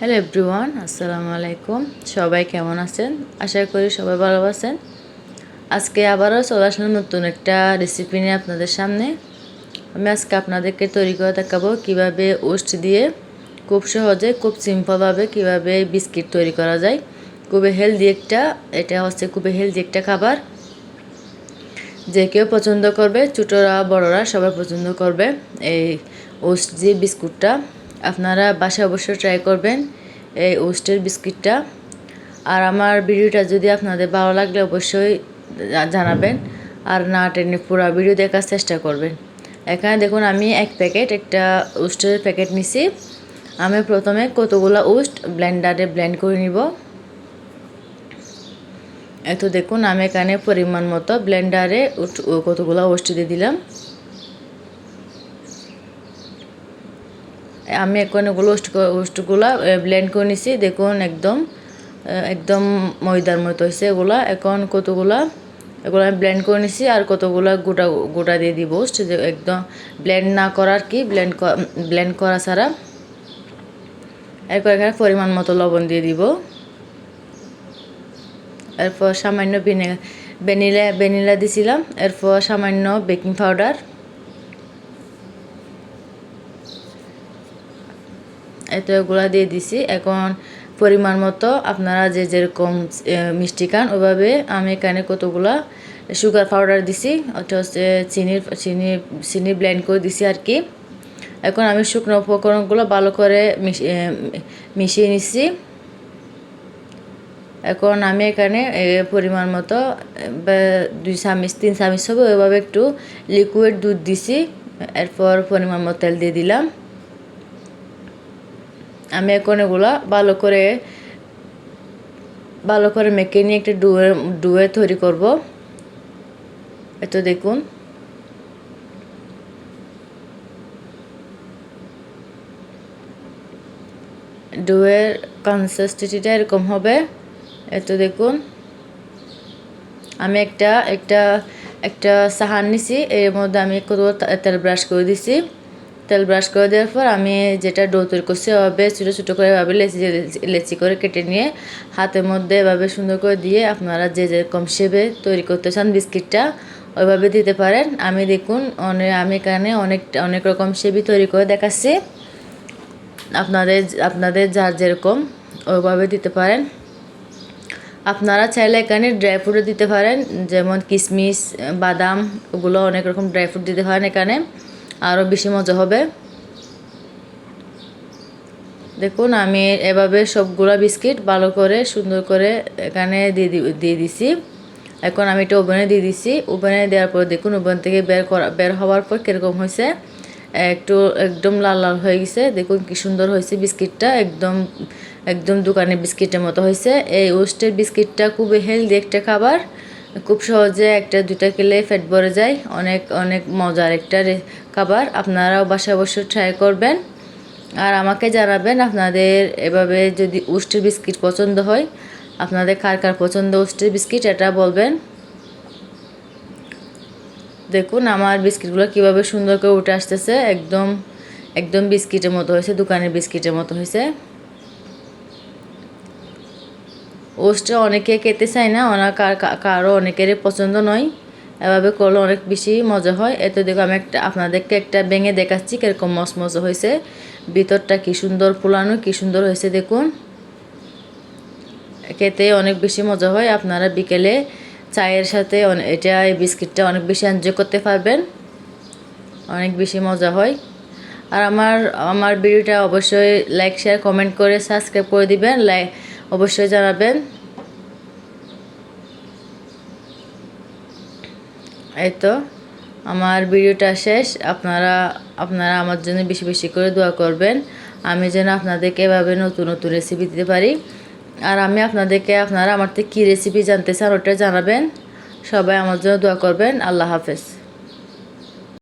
Hello everyone আসসালামু আলাইকুম। সবাই কেমন আছেন? আশা করি সবাই ভালো আছেন। আজকে আবারও চলে আসলাম নতুন একটা রেসিপি নিয়ে আপনাদের সামনে। আমি আজকে আপনাদেরকে তৈরি করে দেখাবো কীভাবে ওস্ট দিয়ে খুব সহজে, খুব সিম্পলভাবে কীভাবে বিস্কিট তৈরি করা যায়। খুবই হেলদি একটা, এটা হচ্ছে খুবই হেলদি একটা খাবার। যে কেউ পছন্দ করবে, ছোটরা, বড়রা সবাই পছন্দ করবে এই ওস্ট দিয়ে বিস্কুটটা আপনারা বাসায় অবশ্যই ট্রাই করবেন এই ওস্টের বিস্কিটটা আর আমার ভিডিওটা যদি আপনাদের ভালো লাগলে অবশ্যই জানাবেন। আর না টেনে পুরো ভিডিও দেখার চেষ্টা করবেন। এখানে দেখুন, আমি এক প্যাকেট একটা ওস্টের প্যাকেট নিছি। আমি প্রথমে কতগুলো ওস্ট ব্লেন্ডারে ব্লেন্ড করে নিব। এত দেখুন, আমি এখানে পরিমাণ মতো ব্লেন্ডারে কতগুলো ওস্ট দিয়ে দিলাম। আমি এখন ওস্ট ওস্টগুলো ব্লেন্ড করে নিছি, দেখুন একদম একদম ময়দার মতো হয়েছে এগুলা। এখন কতগুলা, এগুলো আমি ব্লেন্ড করে নিছি আর কতগুলো গোটা গোটা দিয়ে দিব একদম ব্লেন্ড না করার কি ব্লেন্ড ব্লেন্ড করা ছাড়া। এরপর এখানে পরিমাণ মতো লবণ দিয়ে দিব। এরপর সামান্য ভিনেগার ভ্যানিলা ভ্যানিলা দিছিলাম, এরপর সামান্য বেকিং পাউডার এত এগুলো দিয়ে দিছি। এখন পরিমাণ মতো আপনারা যে যেরকম মিষ্টি খান, ওইভাবে আমি এখানে কতগুলো সুগার পাউডার দিছি, ওটা হচ্ছে চিনির চিনি চিনি ব্লেন্ড করে দিছি আর কি এখন আমি শুকনো উপকরণগুলো ভালো করে মিশিয়ে নিচ্ছি এখন আমি এখানে পরিমাণ মতো দুই চামিচ, তিন চামিচ হবে, ওইভাবে একটু লিকুইড দুধ দিছি। এরপর পরিমাণ মতো তেল দিয়ে দিলাম। আমি এখন এগুলো ভালো করে ভালো করে মেখে নিয়ে একটা ডুয়ে ডুয়ে তৈরি করব। এত দেখুন। ডুয়ের কনসিস্টেন্সিটা এরকম হবে। এত দেখুন। আমি একটা একটা একটা সাহান নিছি, এর মধ্যে আমি কত তেল ব্রাশ করে দিছি। তেল ব্রাশ করে দেওয়ার পর আমি যেটা ডো তৈরি করছি ওভাবে ছোটো ছোটো করে এভাবে লেচি লেচি করে কেটে নিয়ে হাতের মধ্যে এভাবে সুন্দর করে দিয়ে আপনারা যে যেরকম শেপে তৈরি করতে চান বিস্কিটটা, ওইভাবে দিতে পারেন। আমি দেখুন অনেক আমি এখানে অনেক অনেক রকম শেপই তৈরি করে দেখাচ্ছি। আপনাদের আপনাদের যার যেরকম, ওইভাবে দিতে পারেন। আপনারা চাইলে এখানে ড্রাই ফ্রুটও দিতে পারেন, যেমন কিশমিশ বাদাম, ওগুলো অনেক রকম ড্রাই ফ্রুট দিতে পারেন এখানে। আরও বেশি মজা হবে। দেখুন, আমি এভাবে সবগুলো বিস্কিট ভালো করে, সুন্দর করে এখানে দিয়ে দিছি। এখন আমি এটা ওভেনে দিয়ে দিছি। ওভেনে দেওয়ার পর দেখুন, ওভেন থেকে বের করা, বের হওয়ার পর কীরকম হয়েছে। একটু, একদম লাল লাল হয়ে গেছে। দেখুন কি সুন্দর হয়েছে বিস্কিটটা। একদম একদম দোকানের বিস্কিটের মতো হয়েছে। এই ওস্টের বিস্কিটটা খুবই হেলদি একটা খাবার। খুব সহজে একটা দুটা খেলে ফ্যাট ভরে যায়। অনেক অনেক মজার একটা খাবার। আপনারাও বাসায় অবশ্যই ট্রাই করবেন। আর আমাকে জানাবেন আপনাদের এভাবে যদি উষ্টের বিস্কিট পছন্দ হয়, আপনাদের কার কার পছন্দ উষ্টের বিস্কিট, এটা বলবেন। দেখুন, আমার বিস্কিটগুলো কীভাবে সুন্দর করে উঠে আসতেছে। একদম একদম বিস্কিটের মতো হয়েছে, দোকানের বিস্কিটের মতো হয়েছে। ওস্টটা অনেকে খেতে চায় না ওনার কারও অনেকেরই পছন্দ নয়। এভাবে করলে অনেক বেশি মজা হয়। এত দেখো আমি একটা, আপনাদেরকে একটা ভেঙে দেখাচ্ছি কীরকম মস মজা হয়েছে। ভিতরটা কী সুন্দর ফুলানো, কী সুন্দর হয়েছে দেখুন। খেতে অনেক বেশি মজা হয়। আপনারা বিকেলে চায়ের সাথে এটা, এই বিস্কিটটা অনেক বেশি এনজয় করতে পারবেন। অনেক বেশি মজা হয়। আর আমার আমার ভিডিওটা অবশ্যই লাইক শেয়ার কমেন্ট করে সাবস্ক্রাইব করে দিবেন। লাইক অবশ্যই জানাবেন। এই তো, আমার ভিডিওটা শেষ। আপনারা আপনারা আমার জন্য বেশি বেশি করে দোয়া করবেন। আমি যেন আপনাদেরকে এভাবে নতুন নতুন রেসিপি দিতে পারি। আর আমি আপনাদেরকে, আপনারা আমার থেকে কী রেসিপি জানতে চান ওটা জানাবেন। সবাই আমার জন্য দোয়া করবেন। আল্লাহ হাফেজ।